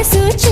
మనసు